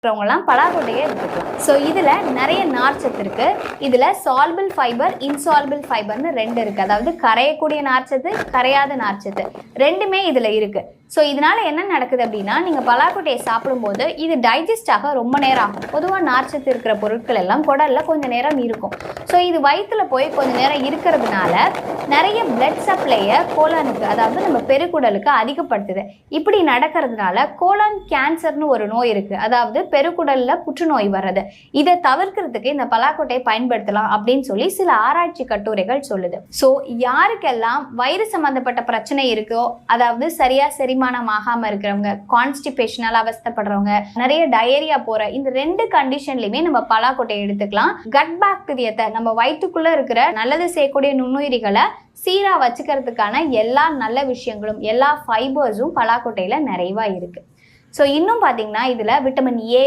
இருக்கிறவங்கலாம் பலாக்கொட்டையே எடுத்துக்கலாம். ஸோ இதில் நிறைய நார்ச்சத்து இருக்குது இதில் சால்பிள் ஃபைபர் இன்சால்பிள் ஃபைபர்னு ரெண்டு இருக்குது அதாவது கரையக்கூடிய நார்ச்சத்து கரையாத நார்ச்சத்து ரெண்டுமே இதில் இருக்குது ஸோ இதனால் என்ன நடக்குது அப்படின்னா நீங்கள் பலாக்கொட்டையை சாப்பிடும்போது இது டைஜஸ்ட் ஆக ரொம்ப நேரம் ஆகும். பொதுவாக நார்ச்சத்து இருக்கிற பொருட்கள் எல்லாம் குடலில் கொஞ்ச நேரம் இருக்கும். ஸோ இது வயிற்றுல போய் கொஞ்சம் நேரம் இருக்கிறதுனால நிறைய பிளட் சப்ளையை கோலானுக்கு அதாவது நம்ம பெருக்குடலுக்கு அதிகப்படுத்துது. இப்படி நடக்கிறதுனால கோலான் கேன்சர்னு ஒரு நோய் இருக்குது அதாவது பெருக்குடலில் புற்றுநோய் வர்றது. இதை தவிர்க்கிறதுக்கு இந்த பலாக்கொட்டையை பயன்படுத்தலாம் அப்படின்னு சொல்லி சில ஆராய்ச்சி கட்டுரைகள் சொல்லுது. ஸோ யாருக்கெல்லாம் வயிறு சம்மந்தப்பட்ட பிரச்சனை இருக்கோ அதாவது சரியாக சரி செரிமானம் ஆகாம இருக்கிறவங்க கான்ஸ்டிபேஷனால் அவஸ்தப்படுறவங்க நிறைய டயரியா போற இந்த ரெண்டு கண்டிஷன்லயுமே நம்ம பலாக்கொட்டையை எடுத்துக்கலாம். கட் பாக்டீரியத்தை நம்ம வயிற்றுக்குள்ள இருக்கிற நல்லது செய்யக்கூடிய நுண்ணுயிரிகளை சீரா வச்சுக்கிறதுக்கான எல்லா நல்ல விஷயங்களும் எல்லா ஃபைபர்ஸும் பலாக்கொட்டையில நிறைவா இருக்கு. ஸோ இன்னும் பார்த்தீங்கன்னா இதுல விட்டமின் ஏ இருக்கு.